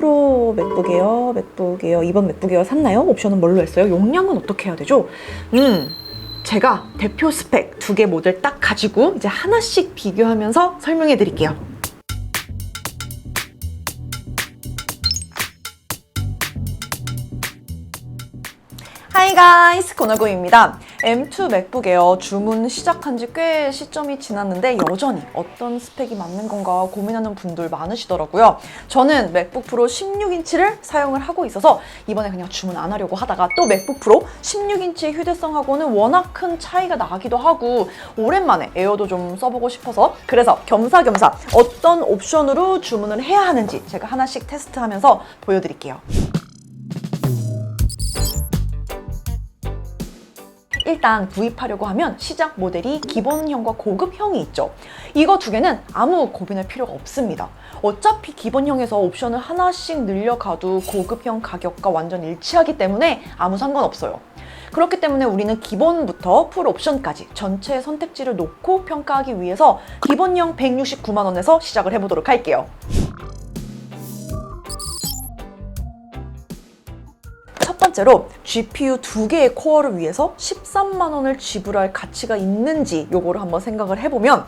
프로 맥북 에어, 맥북 에어, 이번 맥북 에어 샀나요? 옵션은 뭘로 했어요? 용량은 어떻게 해야 되죠? 음, 제가 대표 스펙 두 개 모델 딱 가지고 이제 하나씩 비교하면서 설명해 드릴게요. 하이 가이스 코너고입니다. M2 맥북 에어 주문 시작한 지 꽤 시점이 지났는데 여전히 어떤 스펙이 맞는 건가 고민하는 분들 많으시더라고요. 저는 맥북 프로 16인치를 사용을 하고 있어서 이번에 그냥 주문 안 하려고 하다가 또 맥북 프로 16인치의 휴대성하고는 워낙 큰 차이가 나기도 하고 오랜만에 에어도 좀 써보고 싶어서 그래서 겸사겸사 어떤 옵션으로 주문을 해야 하는지 제가 하나씩 테스트하면서 보여드릴게요. 일단 구입하려고 하면 시작 모델이 기본형과 고급형이 있죠. 이거 두 개는 아무 고민할 필요가 없습니다. 어차피 기본형에서 옵션을 하나씩 늘려가도 고급형 가격과 완전 일치하기 때문에 아무 상관없어요. 그렇기 때문에 우리는 기본부터 풀 옵션까지 전체 선택지를 놓고 평가하기 위해서 기본형 169만 원에서 시작을 해보도록 할게요. 번째로 GPU 두 개의 코어를 위해서 13만 원을 지불할 가치가 있는지 요거를 한번 생각을 해보면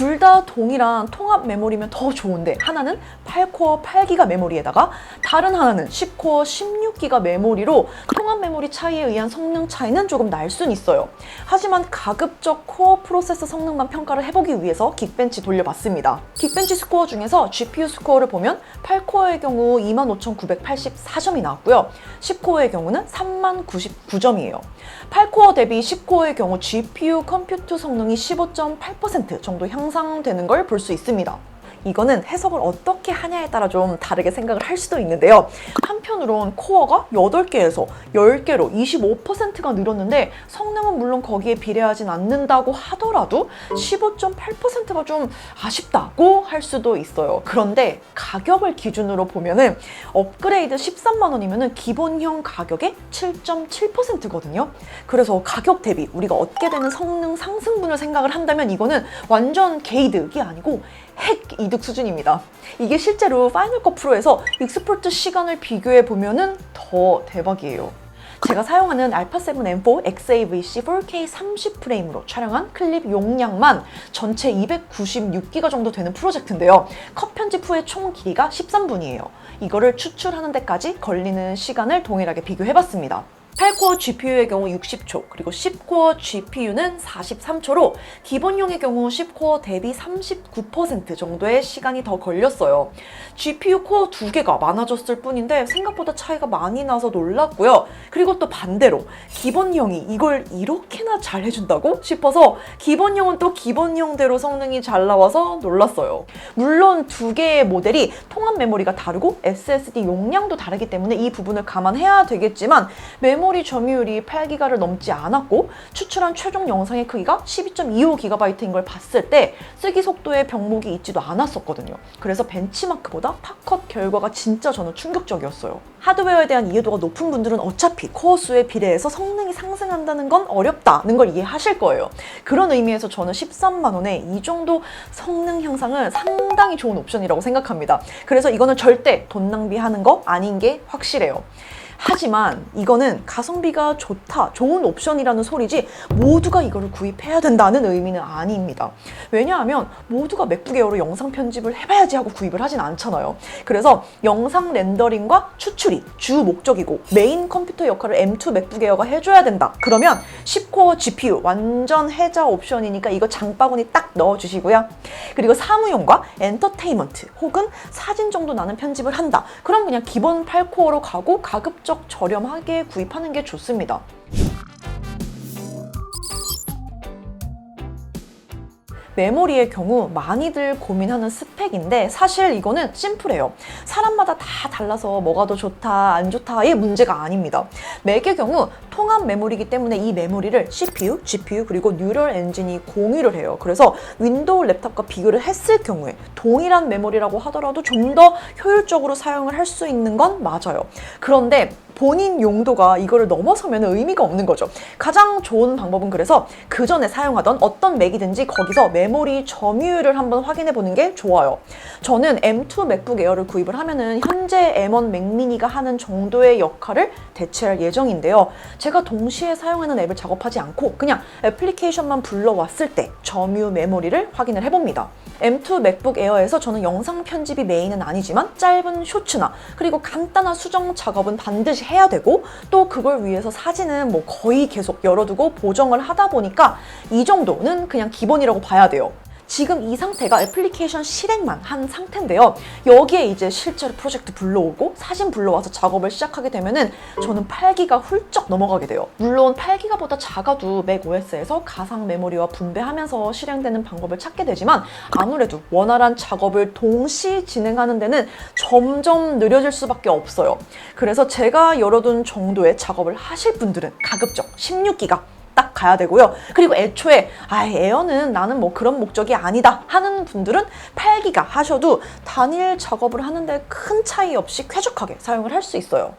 둘 다 동일한 통합 메모리면 더 좋은데 하나는 8코어 8기가 메모리에다가 다른 하나는 10코어 16기가 메모리로 통합 메모리 차이에 의한 성능 차이는 조금 날 순 있어요. 하지만 가급적 코어 프로세서 성능만 평가를 해보기 위해서 긱벤치 돌려봤습니다. 긱벤치 스코어 중에서 GPU 스코어를 보면 8코어의 경우 25,984점이 나왔고요. 10코어의 경우는 30,099점이에요. 8코어 대비 10코어의 경우 GPU 컴퓨터 성능이 15.8% 정도 향상 되는 걸 볼 수 있습니다. 이거는 해석을 어떻게 하냐에 따라 좀 다르게 생각을 할 수도 있는데요. 한편으론 코어가 8개에서 10개로 25%가 늘었는데 성능은 물론 거기에 비례하진 않는다고 하더라도 15.8%가 좀 아쉽다고 할 수도 있어요. 그런데 가격을 기준으로 보면은 업그레이드 13만 원이면은 기본형 가격의 7.7%거든요. 그래서 가격 대비 우리가 얻게 되는 성능 상승분을 생각을 한다면 이거는 완전 개이득이 아니고 핵 이득 수준입니다. 이게 실제로 파이널 컷 프로에서 익스포트 시간을 비교해 보면은 더 대박이에요. 제가 사용하는 알파7 M4 XAVC 4K 30프레임으로 촬영한 클립 용량만 전체 296기가 정도 되는 프로젝트인데요. 컷 편집 후의 총 길이가 13분이에요. 이거를 추출하는 데까지 걸리는 시간을 동일하게 비교해봤습니다. 8코어 GPU의 경우 60초, 그리고 10코어 GPU는 43초로 기본용의 경우 10코어 대비 39% 정도의 시간이 더 걸렸어요. GPU 코어 두 개가 많아졌을 뿐인데 생각보다 차이가 많이 나서 놀랐고요. 그리고 또 반대로 기본형이 이걸 이렇게나 잘 해준다고 싶어서 기본형은 또 기본형대로 성능이 잘 나와서 놀랐어요. 물론 두 개의 모델이 통합 메모리가 다르고 SSD 용량도 다르기 때문에 이 부분을 감안해야 되겠지만 메모리 점유율이 8기가를 넘지 않았고 추출한 최종 영상의 크기가 12.25GB인 걸 봤을 때 쓰기 속도에 병목이 있지도 않았었거든요. 그래서 벤치마크보다 탑컷 결과가 진짜 저는 충격적이었어요. 하드웨어에 대한 이해도가 높은 분들은 어차피 코어 수에 비례해서 성능이 상승한다는 건 어렵다는 걸 이해하실 거예요. 그런 의미에서 저는 13만 원에 이 정도 성능 향상은 상당히 좋은 옵션이라고 생각합니다. 그래서 이거는 절대 돈 낭비하는 거 아닌 게 확실해요. 하지만 이거는 가성비가 좋다, 좋은 옵션이라는 소리지 모두가 이거를 구입해야 된다는 의미는 아닙니다. 왜냐하면 모두가 맥북 에어로 영상 편집을 해봐야지 하고 구입을 하진 않잖아요. 그래서 영상 렌더링과 추출이 주 목적이고 메인 컴퓨터 역할을 M2 맥북 에어가 해줘야 된다. 그러면 10코어 GPU 완전 해자 옵션이니까 이거 장바구니 딱 넣어주시고요. 그리고 사무용과 엔터테인먼트 혹은 사진 정도 나는 편집을 한다. 그럼 그냥 기본 8코어로 가고 가급적 저렴하게 구입하는 게 좋습니다. 메모리의 경우 많이들 고민하는 스펙인데 사실 이거는 심플해요. 사람마다 다 달라서 뭐가 더 좋다, 안 좋다의 문제가 아닙니다. 맥의 경우 통합 메모리이기 때문에 이 메모리를 CPU, GPU 그리고 뉴럴 엔진이 공유를 해요. 그래서 윈도우 랩탑과 비교를 했을 경우에 동일한 메모리라고 하더라도 좀 더 효율적으로 사용을 할 수 있는 건 맞아요. 그런데 본인 용도가 이거를 넘어서면 의미가 없는 거죠. 가장 좋은 방법은 그래서 그 전에 사용하던 어떤 맥이든지 거기서 메모리 점유율을 한번 확인해 보는 게 좋아요. 저는 M2 맥북 에어를 구입을 하면은 현재 M1 맥미니가 하는 정도의 역할을 대체할 예정인데요. 제가 동시에 사용하는 앱을 작업하지 않고 그냥 애플리케이션만 불러왔을 때 점유 메모리를 확인을 해봅니다. M2 맥북 에어에서 저는 영상 편집이 메인은 아니지만 짧은 쇼츠나 그리고 간단한 수정 작업은 반드시 해야 되고 또 그걸 위해서 사진은 뭐 거의 계속 열어두고 보정을 하다 보니까 이 정도는 그냥 기본이라고 봐야 돼요. 지금 이 상태가 애플리케이션 실행만 한 상태인데요. 여기에 이제 실제로 프로젝트 불러오고 사진 불러와서 작업을 시작하게 되면은 저는 8기가 훌쩍 넘어가게 돼요. 물론 8기가보다 작아도 맥 OS에서 가상 메모리와 분배하면서 실행되는 방법을 찾게 되지만 아무래도 원활한 작업을 동시 진행하는 데는 점점 느려질 수밖에 없어요. 그래서 제가 열어둔 정도의 작업을 하실 분들은 가급적 16기가 딱 가야 되고요. 그리고 애초에 아 에어는 나는 뭐 그런 목적이 아니다 하는 분들은 8기가 하셔도 단일 작업을 하는데 큰 차이 없이 쾌적하게 사용을 할 수 있어요.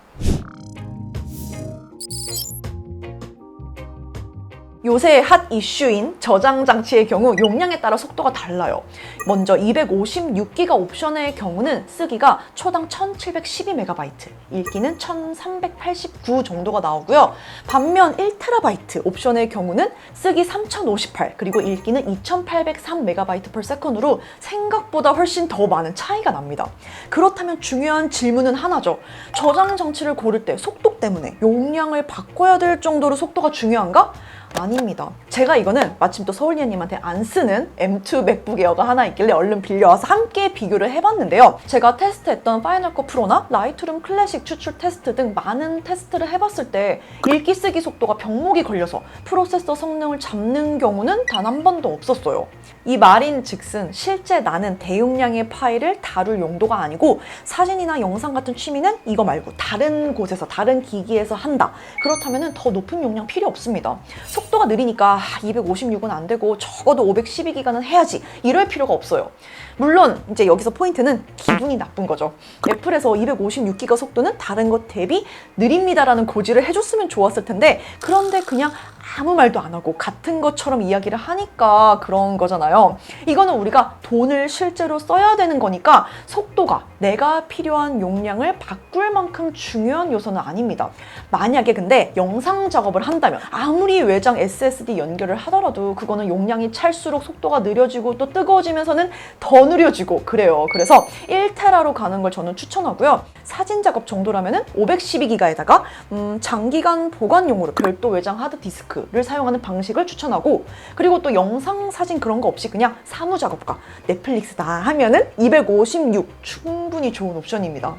요새 핫 이슈인 저장 장치의 경우 용량에 따라 속도가 달라요. 먼저 256기가 옵션의 경우는 쓰기가 초당 1712MB, 읽기는 1389 정도가 나오고요. 반면 1TB 옵션의 경우는 쓰기 3058, 그리고 읽기는 2803MB/s으로 생각보다 훨씬 더 많은 차이가 납니다. 그렇다면 중요한 질문은 하나죠. 저장 장치를 고를 때 속도 때문에 용량을 바꿔야 될 정도로 속도가 중요한가? 아닙니다. 제가 이거는 마침 또 서울예님한테 안 쓰는 M2 맥북 에어가 하나 있길래 얼른 빌려와서 함께 비교를 해봤는데요. 제가 테스트했던 파이널 컷 프로나 라이트룸 클래식 추출 테스트 등 많은 테스트를 해봤을 때 읽기 쓰기 속도가 병목이 걸려서 프로세서 성능을 잡는 경우는 단 한 번도 없었어요. 이 말인 즉슨 실제 나는 대용량의 파일을 다룰 용도가 아니고 사진이나 영상 같은 취미는 이거 말고 다른 곳에서 다른 기기에서 한다. 그렇다면 더 높은 용량 필요 없습니다. 속도가 느리니까 256은 안 되고 적어도 512기가는 해야지 이럴 필요가 없어요. 물론 이제 여기서 포인트는 기분이 나쁜 거죠. 애플에서 256기가 속도는 다른 것 대비 느립니다라는 고지를 해줬으면 좋았을 텐데 그런데 그냥 아무 말도 안 하고 같은 것처럼 이야기를 하니까 그런 거잖아요. 이거는 우리가 돈을 실제로 써야 되는 거니까 속도가 내가 필요한 용량을 바꿀 만큼 중요한 요소는 아닙니다. 만약에 근데 영상 작업을 한다면 아무리 외장 SSD 연결을 하더라도 그거는 용량이 찰수록 속도가 느려지고 또 뜨거워지면서는 더 느려지고 그래요. 그래서 1테라로 가는 걸 저는 추천하고요. 사진 작업 정도라면은 512기가에다가 음, 장기간 보관용으로 별도 외장 하드 디스크를 사용하는 방식을 추천하고 그리고 또 영상 사진 그런 거 없이 그냥 사무 작업과 넷플릭스다 하면은 256 충분히 좋은 옵션입니다.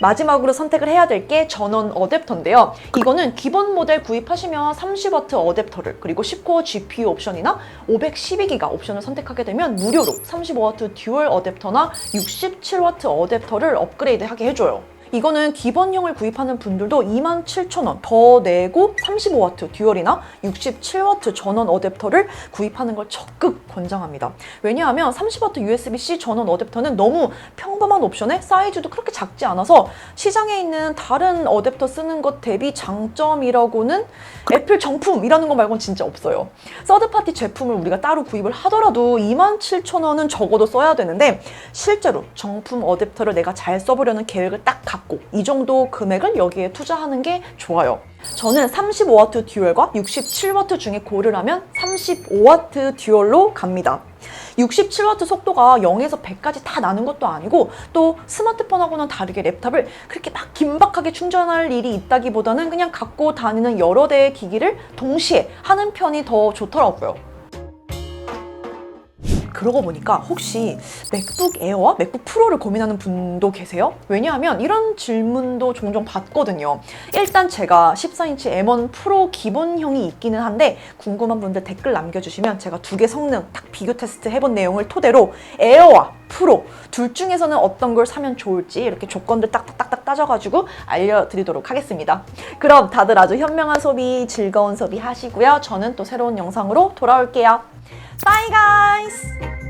마지막으로 선택을 해야 될 게 전원 어댑터인데요. 이거는 기본 모델 구입하시면 30W 어댑터를 그리고 10코어 GPU 옵션이나 512기가 옵션을 선택하게 되면 무료로 35W 듀얼 어댑터나 67W 어댑터를 업그레이드하게 해줘요. 이거는 기본형을 구입하는 분들도 27,000원 더 내고 35W 듀얼이나 67W 전원 어댑터를 구입하는 걸 적극 권장합니다. 왜냐하면 30W USB-C 전원 어댑터는 너무 평범한 옵션에 사이즈도 그렇게 작지 않아서 시장에 있는 다른 어댑터 쓰는 것 대비 장점이라고는 애플 정품이라는 거 말고는 진짜 없어요. 서드파티 제품을 우리가 따로 구입을 하더라도 27,000원은 적어도 써야 되는데 실제로 정품 어댑터를 내가 잘 써보려는 계획을 딱 갖고 이 정도 금액을 여기에 투자하는 게 좋아요. 저는 35W 듀얼과 67W 중에 고르라면 35W 듀얼로 갑니다. 67W 속도가 0에서 100까지 다 나는 것도 아니고 또 스마트폰하고는 다르게 랩탑을 그렇게 막 긴박하게 충전할 일이 있다기보다는 그냥 갖고 다니는 여러 대의 기기를 동시에 하는 편이 더 좋더라고요. 그러고 보니까 혹시 맥북 에어와 맥북 프로를 고민하는 분도 계세요? 왜냐하면 이런 질문도 종종 받거든요. 일단 제가 14인치 M1 프로 기본형이 있기는 한데 궁금한 분들 댓글 남겨주시면 제가 두 개 성능 딱 비교 테스트 해본 내용을 토대로 에어와 프로 둘 중에서는 어떤 걸 사면 좋을지 이렇게 조건들 딱딱딱딱 따져가지고 알려드리도록 하겠습니다. 그럼 다들 아주 현명한 소비, 즐거운 소비 하시고요. 저는 또 새로운 영상으로 돌아올게요. Bye guys!